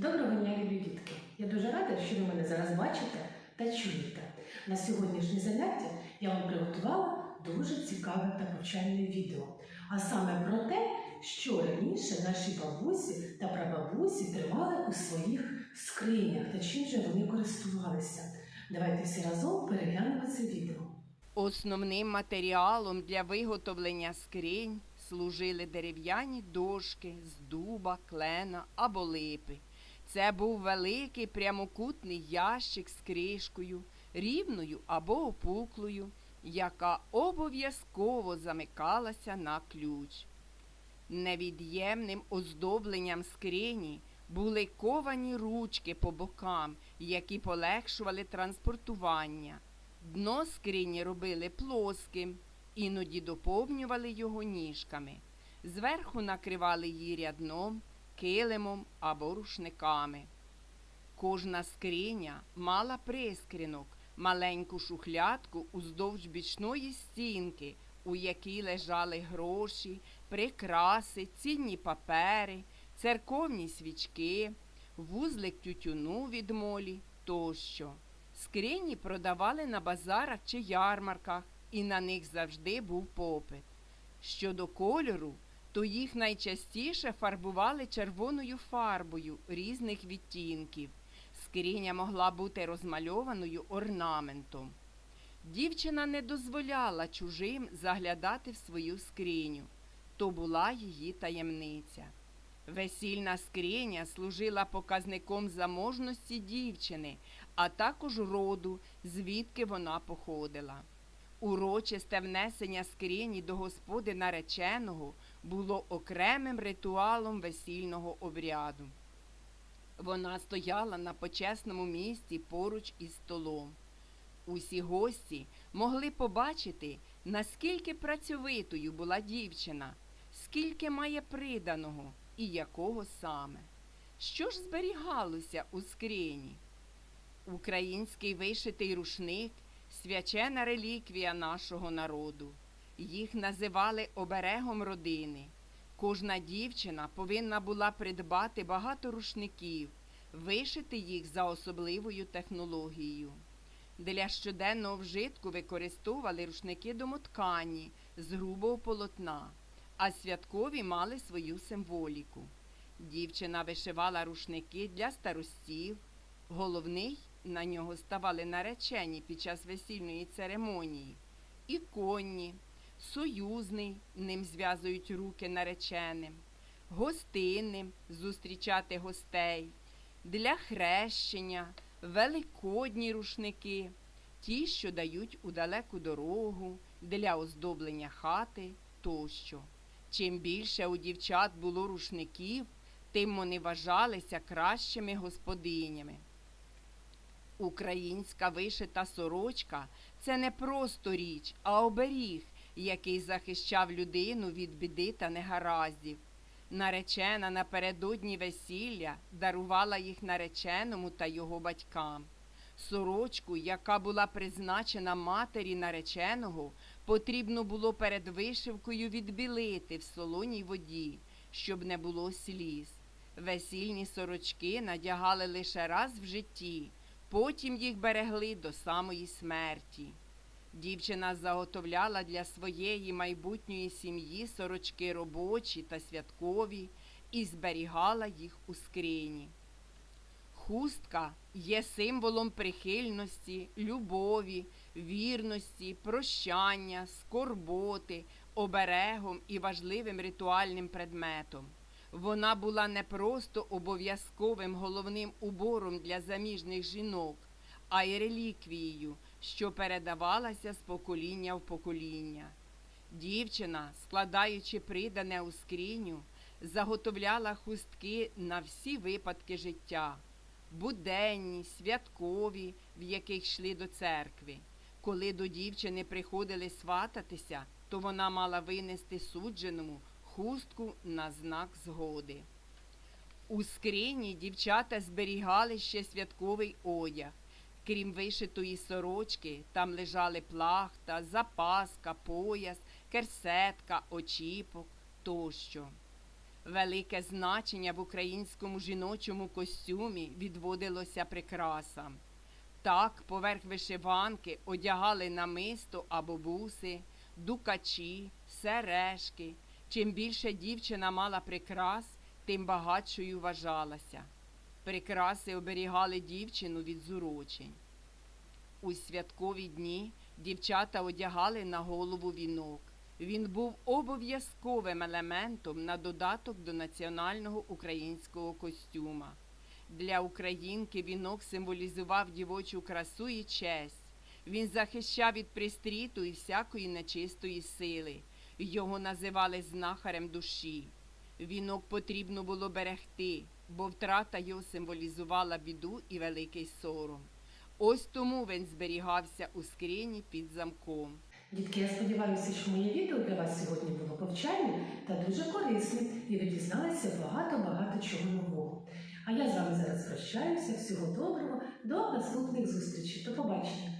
Доброго дня, любі дітки! Я дуже рада, що ви мене зараз бачите та чуєте. На сьогоднішнє заняття я вам приготувала дуже цікаве та повчальне відео. А саме про те, що раніше наші бабусі та прабабусі тримали у своїх скринях та чим же вони користувалися. Давайте всі разом переглянемо це відео. Основним матеріалом для виготовлення скринь служили дерев'яні дошки з дуба, клена або липи. Це був великий прямокутний ящик з кришкою, рівною або опуклою, яка обов'язково замикалася на ключ. Невід'ємним оздобленням скрині були ковані ручки по бокам, які полегшували транспортування. Дно скрині робили плоским, іноді доповнювали його ніжками. Зверху накривали її рядном, килимом або рушниками. Кожна скриня мала прискринок, маленьку шухлядку уздовж бічної стінки, у якій лежали гроші, прикраси, цінні папери, церковні свічки, вузлик тютюну від молі тощо. Скрині продавали на базарах чи ярмарках, і на них завжди був попит. Щодо кольору, то їх найчастіше фарбували червоною фарбою різних відтінків. Скриня могла бути розмальованою орнаментом. Дівчина не дозволяла чужим заглядати в свою скриню. То була її таємниця. Весільна скриня служила показником заможності дівчини, а також роду, звідки вона походила. Урочисте внесення скрині до господи нареченого було окремим ритуалом весільного обряду. Вона стояла на почесному місці поруч із столом. Усі гості могли побачити, наскільки працьовитою була дівчина, скільки має приданого і якого саме. Що ж зберігалося у скрині? Український вишитий рушник свячена реліквія нашого народу. Їх називали оберегом родини. Кожна дівчина повинна була придбати багато рушників, вишити їх за особливою технологією. Для щоденного вжитку використовували рушники домоткані з грубого полотна, а святкові мали свою символіку. Дівчина вишивала рушники для старостів. Головний на нього ставали наречені під час весільної церемонії, і конні, союзний, ним зв'язують руки нареченим, гостинним зустрічати гостей, для хрещення, великодні рушники, ті, що дають у далеку дорогу, для оздоблення хати тощо. Чим більше у дівчат було рушників, тим вони вважалися кращими господинями. Українська вишита сорочка це не просто річ, а оберіг, який захищав людину від біди та негараздів. Наречена напередодні весілля дарувала їх нареченому та його батькам. Сорочку, яка була призначена матері нареченого, потрібно було перед вишивкою відбілити в солоній воді, щоб не було сліз. Весільні сорочки надягали лише раз в житті, потім їх берегли до самої смерті. Дівчина заготовляла для своєї майбутньої сім'ї сорочки робочі та святкові і зберігала їх у скрині. Хустка є символом прихильності, любові, вірності, прощання, скорботи, оберегом і важливим ритуальним предметом. Вона була не просто обов'язковим головним убором для заміжних жінок, а й реліквією, що передавалася з покоління в покоління. Дівчина, складаючи придане у скриню, заготовляла хустки на всі випадки життя, буденні, святкові, в яких йшли до церкви. Коли до дівчини приходили свататися, то вона мала винести судженому хустку на знак згоди. У скрині дівчата зберігали ще святковий одяг. Крім вишитої сорочки, там лежали плахта, запаска, пояс, керсетка, очіпок тощо. Велике значення в українському жіночому костюмі відводилося прикрасам. Так, поверх вишиванки одягали намисто або буси, дукачі, сережки. Чим більше дівчина мала прикрас, тим багатшою вважалася. Прикраси оберігали дівчину від зурочень. У святкові дні дівчата одягали на голову вінок. Він був обов'язковим елементом на додаток до національного українського костюма. Для українки вінок символізував дівочу красу і честь. Він захищав від пристріту і всякої нечистої сили. Його називали знахарем душі. Вінок потрібно було берегти, бо втрата його символізувала біду і великий сором. Ось тому він зберігався у скрині під замком. Дітки, я сподіваюся, що моє відео для вас сьогодні було повчальним та дуже корисним, і ви дізналися багато-багато чого нового. А я з вами зараз прощаюся. Всього доброго, до наступних зустрічей. До побачення!